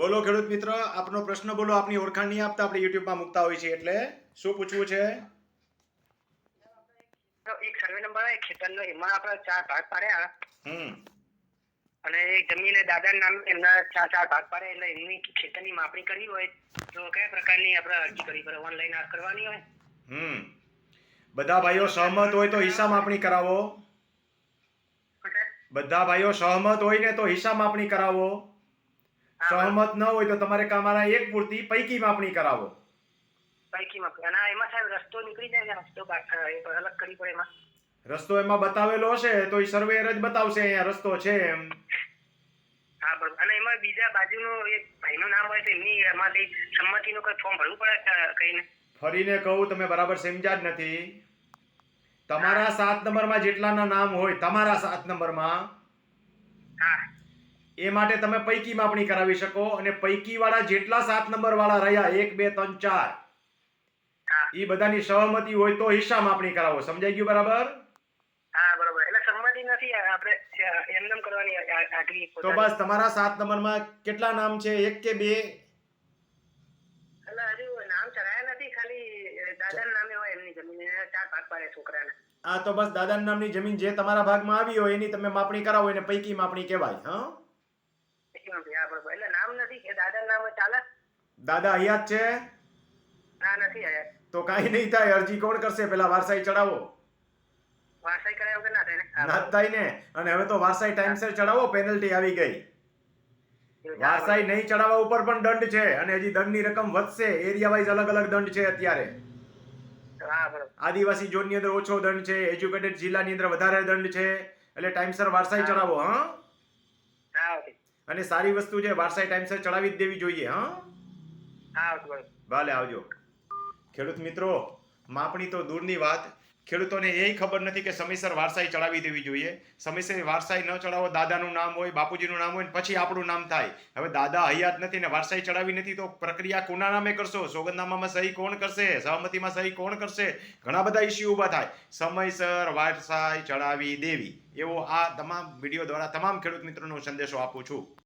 બોલો ખેડૂત મિત્ર આપનો પ્રશ્ન બોલો આપની ઓળખાણ નહીં આપતા આપણે યુટ્યુબમાં મૂકતા હોય છે એટલે શું પૂછવું છે? એક સર્વે નંબર આવે ખેતરનો એમાં આપણે ચાર ભાગ પાડ્યા. હમ. અને એ જમીન દાદા નામ એમના ચાર ચાર ભાગ પાડ્યા એટલે એમની ખેતરની માપણી કરવી હોય તો કયા પ્રકારની આપણે અરજી કરવી પડે? ઓનલાઈન આ કરવાની હોય? હમ. બધા ભાઈઓ સહમત હોય તો હિસાબ માપણી કરાવો. બધા ભાઈઓ સહમત હોય ને તો હિસાબ માપણી કરાવો. સહમત ન હોય તો તમારે તમારા એક પૂરતી પૈકી માપણી કરાવો. પૈકી માપણી. અને એમાં સાહેબ રસ્તો નીકળી જાય ને રસ્તો અલગ કરી પડે એમાં. રસ્તો એમાં બતાવેલો હશે તો એ સર્વેયર જ બતાવશે અહીંયા રસ્તો છે એમ. હા બરોબર. અને એમાં બીજા બાજુનો એક ભાઈનું નામ હોય તો એમની એમાંથી સંમતિનું કોઈ ફોર્મ ભરવું પડે કઈને ફરીને કહું તમે બરાબર સમજ્યા જ નથી. તમારા સાત નંબરમાં જેટલાના નામ હોય તમારા સાત નંબરમાં હા. એ માટે તમે પૈકી માપણી કરાવી શકો અને પૈકી વાળા જેટલા સાત નંબર વાળા રહ્યા એક બે ત્રણ ચાર. એ બધાની સહમતી હોય તો હિસ્સા માપણી કરાવો. સમજાઈ ગયું બરાબર? હા બરાબર. એટલે સંમતિ નથી આપણે એમનેમ કરવાની આગલી તો બસ તમારા સાત નંબરમાં કેટલા નામ છે? એક કે બે? હા તો બસ દાદાના નામની જમીન જે તમારા ભાગમાં આવી હોય એની તમે માપણી કરાવો એને પૈકી માપણી કહેવાય હા? એટલે નામ નથી કે દાદા નામ ચાલે? દાદા હયાત છે? ના નથી આયા તો કાઈ નહીં થાય અરજી કોણ કરશે? પેલા વારસાઈ ચડાવો. વારસાઈ કરાયા વગર ના થાય ને? ના થાય ને. અને હવે તો વારસાઈ ટાઈમસર ચડાવો પેનલ્ટી આવી ગઈ. વારસાઈ નહીં ચડાવવા ઉપર પણ દંડ છે અને હજી દંડની રકમ વધશે. એરિયા વાઇઝ અલગ અલગ દંડ છે અત્યારે. આદિવાસી ઝોનની અંદર ઓછો દંડ છે એજ્યુકેટેડ જિલ્લાની અંદર વધારે દંડ છે. એટલે ટાઈમસર વારસાઈ ચડાવો હા? અને સારી વસ્તુ છે વારસાઈ ટાઈમસર ચડાવી જ દેવી જોઈએ હા? ભલે આવજો. ખેડૂત મિત્રો માપણી તો દૂરની વાત. ખેડૂતોને એ ખબર નથી કે સમયસર વારસાઈ ચડાવી દેવી જોઈએ. સમયસર વારસાઈ ન ચડાવો દાદાનું નામ હોય બાપુજીનું નામ હોય ને પછી આપણું નામ થાય. હવે દાદા હયાત નથી ને વારસાઈ ચડાવી નથી તો પ્રક્રિયા કોના નામે કરશો? સોગંદનામામાં સહી કોણ કરશે? સહમતિમાં સહી કોણ કરશે? ઘણા બધા ઇસ્યુ ઊભા થાય. સમયસર વારસાઈ ચડાવી દેવી. એવો આ તમામ વીડિયો દ્વારા તમામ ખેડૂત મિત્રોનો સંદેશો આપું છું.